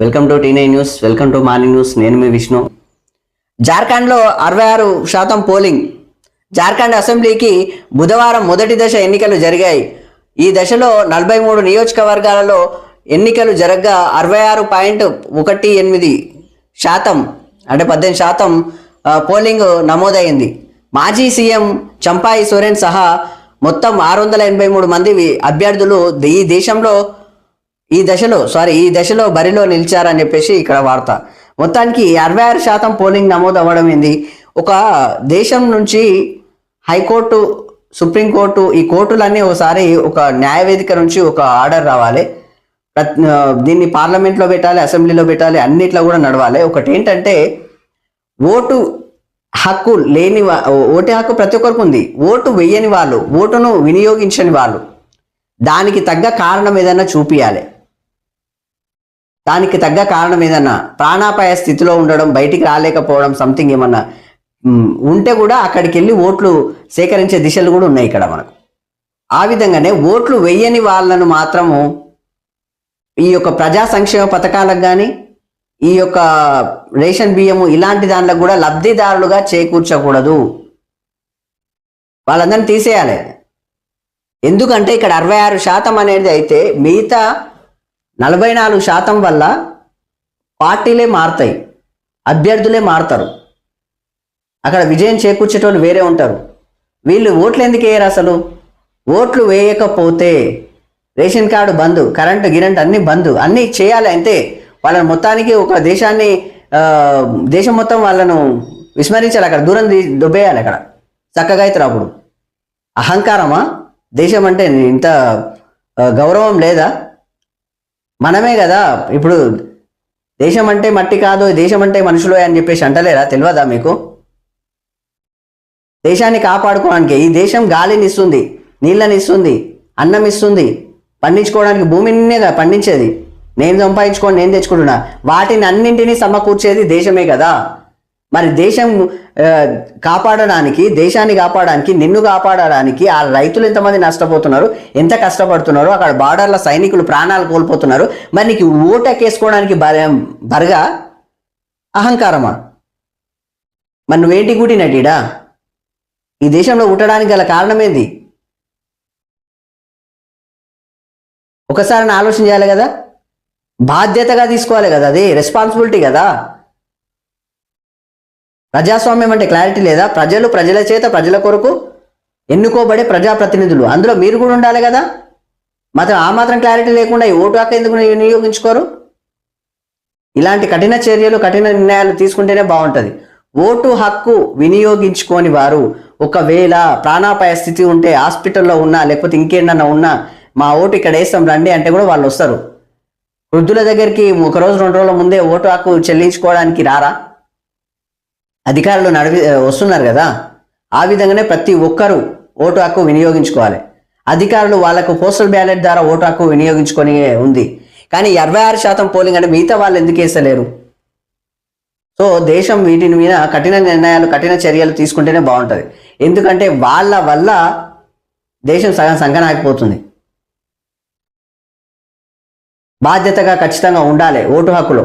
Welcome to టీనే news welcome to morning news నేను మీ విష్ణు. జార్ఖండ్లో అరవై ఆరు శాతం పోలింగ్. జార్ఖండ్ అసెంబ్లీకి బుధవారం మొదటి దశ ఎన్నికలు జరిగాయి. ఈ దశలో నలభై మూడు నియోజకవర్గాలలో ఎన్నికలు జరగగా అరవై ఆరు పాయింట్ ఒకటి ఎనిమిది శాతం అంటే పద్దెనిమిది శాతం పోలింగ్ నమోదైంది. మాజీ సీఎం చంపాయి సోరెన్ సహా మొత్తం ఆరు వందల ఎనభై మూడు మంది అభ్యర్థులు ఈ దేశంలో ఈ దశలో సారీ ఈ దశలో బరిలో నిలిచారని చెప్పేసి ఇక్కడ వార్త. మొత్తానికి అరవై ఆరు శాతం పోలింగ్ నమోదు అవ్వడం ఏంది? ఒక దేశం నుంచి హైకోర్టు సుప్రీంకోర్టు ఈ కోర్టులన్నీ ఒకసారి ఒక న్యాయవేదిక నుంచి ఒక ఆర్డర్ రావాలి. దీన్ని పార్లమెంట్లో పెట్టాలి అసెంబ్లీలో పెట్టాలి అన్నిట్లో కూడా నడవాలి. ఒకటి ఏంటంటే ఓటు హక్కు లేని ఓటు హక్కు ప్రతి ఒక్కరికి ఉంది. ఓటు వేయని వాళ్ళు ఓటును వినియోగించని వాళ్ళు దానికి తగ్గ కారణం ఏదైనా చూపియాలి. దానికి తగ్గ కారణం ఏదన్నా ప్రాణాపాయ స్థితిలో ఉండడం బయటికి రాలేకపోవడం సంథింగ్ ఏమన్నా ఉంటే కూడా అక్కడికి వెళ్ళి ఓట్లు సేకరించే దిశలు కూడా ఉన్నాయి ఇక్కడ మనకు. ఆ విధంగానే ఓట్లు వెయ్యని వాళ్ళను మాత్రము ఈ యొక్క ప్రజా సంక్షేమ పథకాలకు కానీ ఈ యొక్క రేషన్ బియ్యము ఇలాంటి దాంట్లో కూడా లబ్ధిదారులుగా చేకూర్చకూడదు. వాళ్ళందరినీ తీసేయాలి. ఎందుకంటే ఇక్కడ అరవై ఆరు శాతం అనేది అయితే మిగతా నలభై నాలుగు శాతం వల్ల పార్టీలే మారుతాయి అభ్యర్థులే మారుతారు. అక్కడ విజయం చేకూర్చేటోళ్ళు వేరే ఉంటారు. వీళ్ళు ఓట్లు ఎందుకు వేయరు అసలు? ఓట్లు వేయకపోతే రేషన్ కార్డు బంద్ కరెంటు గిరెంట్ అన్నీ బంద్ అన్నీ చేయాలి అంతే. వాళ్ళని మొత్తానికి ఒక దేశాన్ని దేశం మొత్తం వాళ్ళను విస్మరించాలి అక్కడ దూరం దొబ్బేయాలి అక్కడ. చక్కగా అవుతారు అప్పుడు అహంకారమా? దేశం అంటే ఇంత గౌరవం లేదా? మనమే కదా. ఇప్పుడు దేశం అంటే మట్టి కాదు దేశం అంటే మనుషులే అని చెప్పేసి అంటలేరా? తెలియదా మీకు? దేశాన్ని కాపాడుకోవడానికి ఈ దేశం గాలిని ఇస్తుంది నీళ్ళని ఇస్తుంది అన్నం ఇస్తుంది పండించుకోవడానికి భూమినే కదా పండించేది. నేను సంపాదించుకొని నేను తెచ్చుకుంటున్నా. వాటిని అన్నింటినీ సమకూర్చేది దేశమే కదా. మరి దేశం కాపాడడానికి దేశాన్ని కాపాడడానికి నిన్ను కాపాడడానికి ఆ రైతులు ఎంతమంది నష్టపోతున్నారు ఎంత కష్టపడుతున్నారు అక్కడ బార్డర్ల సైనికులు ప్రాణాలు కోల్పోతున్నారు. మరి నీకు ఓటకేసుకోవడానికి బర బరగా అహంకారమా? మరి నువ్వేంటి గుడినటీడా ఈ దేశంలో ఉండడానికి గల కారణం ఒకసారి ఆలోచన చేయాలి కదా. బాధ్యతగా తీసుకోవాలి కదా అది రెస్పాన్సిబిలిటీ కదా. ప్రజాస్వామ్యం అంటే క్లారిటీ లేదా? ప్రజలు ప్రజల చేత ప్రజల కొరకు ఎన్నుకోబడే ప్రజాప్రతినిధులు. అందులో మీరు కూడా ఉండాలి కదా? మాత్రం ఆ మాత్రం క్లారిటీ లేకుండా ఈ ఓటు హక్కు ఎందుకు వినియోగించుకోరు? ఇలాంటి కఠిన చర్యలు కఠిన నిర్ణయాలు తీసుకుంటేనే బాగుంటుంది. ఓటు హక్కు వినియోగించుకోని వారు ఒకవేళ ప్రాణాపాయ స్థితి ఉంటే హాస్పిటల్లో ఉన్నా లేకపోతే ఇంకేంటన్నా ఉన్నా మా ఓటు ఇక్కడ వేస్తాం రండి అంటే కూడా వాళ్ళు వస్తారు. వృద్ధుల దగ్గరికి ఒక రోజు రెండు రోజుల ముందే ఓటు హక్కు చెల్లించుకోవడానికి రారా? అధికారులు నడిపి వస్తున్నారు కదా? ఆ విధంగానే ప్రతి ఒక్కరూ ఓటు హక్కు వినియోగించుకోవాలి. అధికారులు వాళ్ళకు పోస్టల్ బ్యాలెట్ ద్వారా ఓటు హక్కు వినియోగించుకొని ఉంది. కానీ ఇరవై ఆరు శాతం పోలింగ్ అంటే మిగతా వాళ్ళు ఎందుకు వేసలేరు సో దేశం వీటిని మీద కఠిన నిర్ణయాలు కఠిన చర్యలు తీసుకుంటేనే బాగుంటుంది. ఎందుకంటే వాళ్ళ వల్ల దేశం సగం సంకనాగిపోతుంది బాధ్యతగా ఖచ్చితంగా ఉండాలి ఓటు హక్కులో.